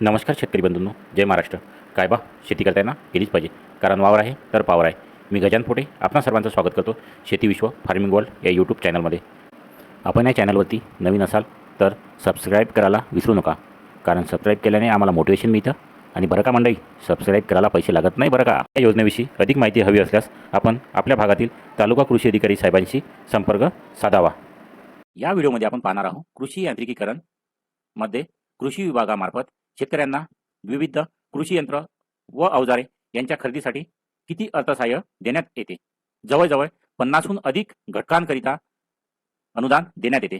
नमस्कार शेतकरी बंधूंनो जय महाराष्ट्र. काय बा शेती करताना केलीच पाहिजे. कारण वावर आहे तर पावर आहे. मी गजान फोटे आपणा सर्वांचं स्वागत करतो शेती विश्व फार्मिंग वर्ल्ड या यूट्यूब चॅनलमध्ये. आपण या चॅनलवरती नवीन असाल तर सबस्क्राईब करायला विसरू नका. कारण सबस्क्राईब केल्याने आम्हाला मोटिवेशन मिळतं आणि बरं का मंडळी सबस्क्राईब करायला पैसे लागत नाही बरं का? या योजनेविषयी अधिक माहिती हवी असल्यास आपण आपल्या भागातील तालुका कृषी अधिकारी साहेबांशी संपर्क साधावा. या व्हिडिओमध्ये आपण पाहणार आहोत कृषी यांत्रिकीकरणमध्ये कृषी विभागामार्फत शेतकऱ्यांना विविध कृषी यंत्र व अवजारे यांच्या खरेदीसाठी किती अर्थसहाय्य देण्यात येते? जवळजवळ पन्नासहून अधिक घटकांकरिता अनुदान देण्यात येते.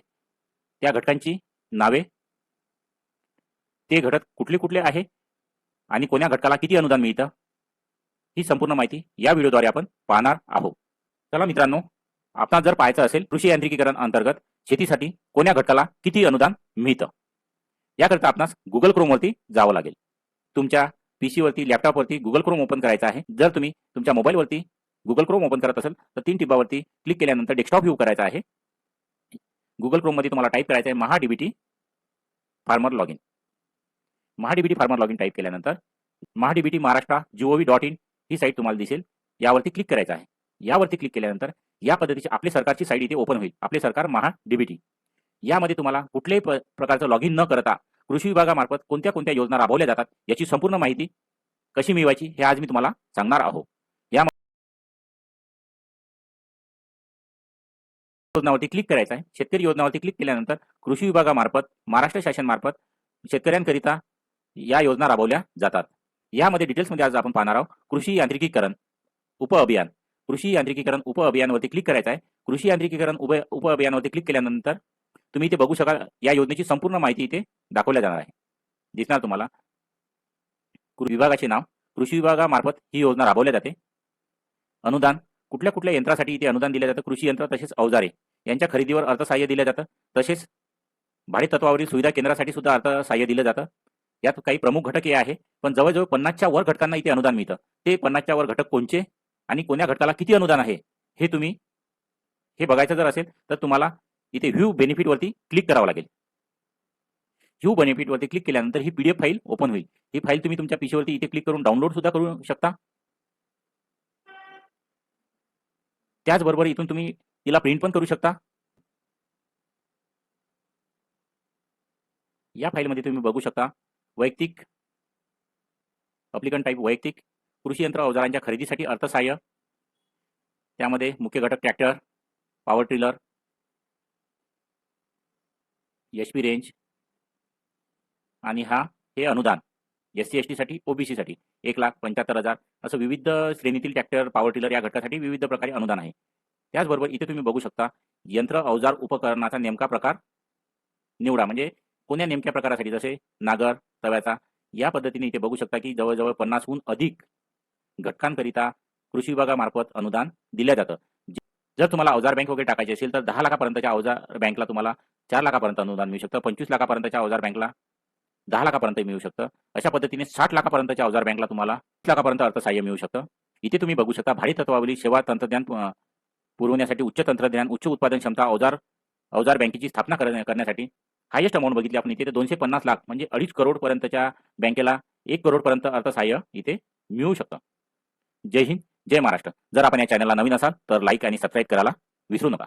त्या घटकांची नावे? ते घटक कुठले कुठले आहे? आणि कोण्या घटकाला किती अनुदान मिळतं? ही संपूर्ण माहिती या व्हिडिओद्वारे आपण पाहणार आहोत. चला मित्रांनो आपणास जर पाहायचं असेल कृषी यांत्रिकीकरण अंतर्गत शेतीसाठी कोण्या घटकाला किती अनुदान मिळतं? याकरिता आपणास गुगल क्रोमवरती जावं लागेल. तुमच्या पीसीवरती लॅपटॉपवरती गुगल क्रोम ओपन करायचा आहे. जर तुम्ही तुमच्या मोबाईलवरती गुगल क्रोम ओपन करत असेल तर तीन टिपावरती क्लिक केल्यानंतर डेस्कटॉप व्ह्यू करायचा आहे. गुगल क्रोममध्ये तुम्हाला टाईप करायचं आहे Maha DBT farmer login Maha DBT farmer login type केल्यानंतर Maha DBT Maharashtra GOV dot in he site तुम्हाला दिसेल. यावरती क्लिक करायचं आहे. यावरती क्लिक केल्यानंतर या पद्धतीची आपली सरकारची साईट इथे ओपन होईल. आपले सरकार महा डीबीटी यामध्ये तुम्हाला कुठल्याही प्रकारचं प्रकारचं लॉगिन न करता कृषी विभागामार्फत कोणत्या कोणत्या योजना राबवल्या जातात याची संपूर्ण माहिती कशी मिळवायची हे आज मी तुम्हाला सांगणार आहोत या योजनावरती क्लिक करायचं आहे. शेतकरी योजनावरती क्लिक केल्यानंतर कृषी विभागामार्फत महाराष्ट्र शासनमार्फत शेतकऱ्यांकरिता या योजना राबवल्या जातात. यामध्ये डिटेल्समध्ये आज आपण पाहणार आहोत. कृषी यांत्रिकीकरण उप अभियान. कृषी यांत्रिकीकरण उप अभियानवरती क्लिक करायचं आहे. कृषी यांत्रिकीकरण उप उप अभियानवरती क्लिक केल्यानंतर तुम्ही इथे बघू शकाल या योजनेची संपूर्ण माहिती इथे दाखवल्या जाणार आहे. दिसणार तुम्हाला? कृ- विभागाचे नाव कृषी विभागामार्फत ही योजना राबवल्या जाते. अनुदान कुठल्या कुठल्या यंत्रासाठी इथे अनुदान दिलं जातं? कृषी यंत्र तसेच अवजारे यांच्या खरेदीवर अर्थसहाय्य दिलं जातं. तसेच भाडेतत्वावरील सुविधा केंद्रासाठी सुद्धा अर्थसहाय्य दिलं जातं. यात काही प्रमुख घटक हे आहे पण जवळजवळ पन्नासच्या वर घटकांना इथे अनुदान मिळतं. ते पन्नासच्या वर घटक कोणचे आणि कोण्या घटकाला किती अनुदान आहे हे तुम्ही हे बघायचं जर असेल तर तुम्हाला इथे व्ह्यू बेनिफिट वरती क्लिक करावं लागेल. व्ह्यू बेनिफिट वरती क्लिक केल्यानंतर ही पीडीएफ फाईल ओपन होईल. ही फाईल तुम्ही तुमच्या पीसीवरती वरती इथे क्लिक करून डाउनलोड सुद्धा करू शकता. त्याचबरोबर इथून तुम्ही तिला प्रिंट पण करू शकता. या फाईलमध्ये तुम्ही बघू शकता वैयक्तिक अप्लिकन टाईप वैयक्तिक कृषी यंत्र अवजारांच्या खरेदीसाठी अर्थसहाय्य त्यामध्ये मुख्य घटक tractor power tiller H P range आणि हा हे अनुदान एस सी एस टीसाठी ओबीसीसाठी एक लाख पंच्याहत्तर हजार. असं विविध श्रेणीतील ट्रॅक्टर पॉवर टिलर या घटकासाठी विविध प्रकारे अनुदान आहे. त्याचबरोबर इथे तुम्ही बघू शकता यंत्र अवजार उपकरणाचा नेमका प्रकार निवडा म्हणजे कोण्या नेमक्या प्रकारासाठी जसे नागर तव्याचा या पद्धतीने इथे बघू शकता की जवळजवळ पन्नासहून अधिक घटकांकरिता कृषी विभागामार्फत अनुदान दिलं जातं. जर तुम्हाला अवजार बँक वगैरे टाकायची असेल तर दहा लाखापर्यंतच्या अवजार बँकला तुम्हाला चार लाखापर्यंत अनुदान मिळू शकतं. पंचवीस लाखापर्यंतच्या अवजार बँकला दहा लाखापर्यंत मिळू शकतं. अशा पद्धतीने साठ लाखापर्यंतच्या अवजार बँकला तुम्हाला तीस लाखापर्यंत अर्थसहाय्य मिळू शकतं. इथे तुम्ही बघू शकता भारी तत्वावरील सेवा तंत्रज्ञान पुरवण्यासाठी उच्च तंत्रज्ञान उच्च उत्पादन क्षमता अवजार अवजार बँकेची स्थापना करण्यासाठी हायेस्ट अमाऊंट बघितली आपण इथे. दोनशे पन्नास लाख म्हणजे अडीच करोड पर्यंतच्या बँकेला एक करोडपर्यंत अर्थसहाय्य इथे मिळू शकतं. जय हिंद जय महाराष्ट्र. जर आपण या चॅनलला नवीन असाल तर लाईक आणि सबस्क्राईब करायला विसरू नका.